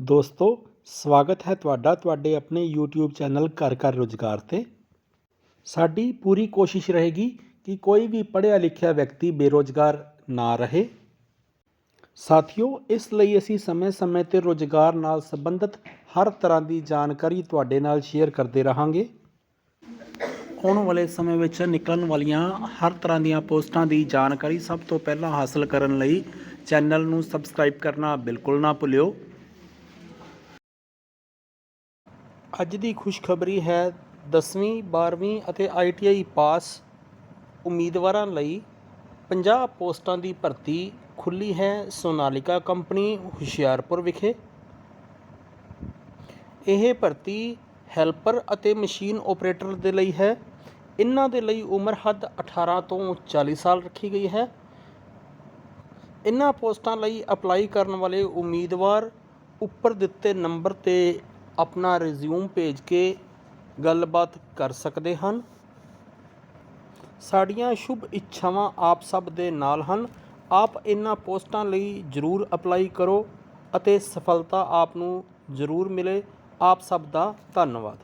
ਦੋਸਤੋ, ਸਵਾਗਤ ਹੈ ਤੁਹਾਡਾ ਤੁਹਾਡੇ ਆਪਣੇ YouTube ਚੈਨਲ ਘਰ ਘਰ ਰੁਜ਼ਗਾਰ ਤੇ। ਸਾਡੀ ਪੂਰੀ ਕੋਸ਼ਿਸ਼ ਰਹੇਗੀ ਕਿ ਕੋਈ ਵੀ ਪੜ੍ਹਿਆ ਲਿਖਿਆ ਵਿਅਕਤੀ ਬੇਰੁਜ਼ਗਾਰ ਨਾ ਰਹੇ। ਸਾਥੀਓ, ਇਸ ਲਈ ਅਸੀਂ ਸਮੇਂ-ਸਮੇਂ ਤੇ ਰੁਜ਼ਗਾਰ ਨਾਲ ਸੰਬੰਧਿਤ ਹਰ ਤਰ੍ਹਾਂ ਦੀ ਜਾਣਕਾਰੀ ਤੁਹਾਡੇ ਨਾਲ ਸ਼ੇਅਰ ਕਰਦੇ ਰਹਾਂਗੇ। ਆਉਣ ਵਾਲੇ ਸਮੇਂ ਵਿੱਚ ਨਿਕਲਣ ਵਾਲੀਆਂ ਹਰ ਤਰ੍ਹਾਂ ਦੀਆਂ ਪੋਸਟਾਂ ਦੀ ਜਾਣਕਾਰੀ ਸਭ ਤੋਂ ਪਹਿਲਾਂ ਹਾਸਲ ਕਰਨ ਲਈ ਚੈਨਲ ਨੂੰ ਸਬਸਕ੍ਰਾਈਬ ਕਰਨਾ ਬਿਲਕੁਲ ਨਾ ਭੁੱਲਿਓ। ਅੱਜ ਦੀ ਖੁਸ਼ਖਬਰੀ ਹੈ 10ਵੀਂ 12ਵੀਂ ਅਤੇ ITI ਪਾਸ। ਉਮੀਦਵਾਰਾਂ ਲਈ 50 ਪੋਸਟਾਂ ਦੀ ਭਰਤੀ ਖੁੱਲੀ ਹੈ ਸੋਨਾਲਿਕਾ ਕੰਪਨੀ ਹੁਸ਼ਿਆਰਪੁਰ ਵਿਖੇ। ਇਹ ਭਰਤੀ ਹੈਲਪਰ ਅਤੇ ਮਸ਼ੀਨ ਆਪਰੇਟਰ ਦੇ ਲਈ ਹੈ। ਇਹਨਾਂ ਦੇ ਲਈ ਉਮਰ ਹੱਦ 18 ਤੋਂ 40 ਸਾਲ ਰੱਖੀ ਗਈ ਹੈ। ਇਹਨਾਂ ਪੋਸਟਾਂ ਲਈ ਅਪਲਾਈ ਕਰਨ ਵਾਲੇ ਉਮੀਦਵਾਰ ਉੱਪਰ ਦਿੱਤੇ ਨੰਬਰ ਤੇ ਆਪਣਾ ਰਿਜ਼ਿਊਮ ਭੇਜ ਕੇ ਗੱਲਬਾਤ ਕਰ ਸਕਦੇ ਹਨ। ਸਾਡੀਆਂ ਸ਼ੁਭ ਇੱਛਾਵਾਂ ਆਪ ਸਭ ਦੇ ਨਾਲ ਹਨ। ਆਪ ਇਹਨਾਂ ਪੋਸਟਾਂ ਲਈ ਜ਼ਰੂਰ ਅਪਲਾਈ ਕਰੋ ਅਤੇ ਸਫਲਤਾ ਆਪ ਨੂੰ ਜ਼ਰੂਰ ਮਿਲੇ। ਆਪ ਸਭ ਦਾ ਧੰਨਵਾਦ।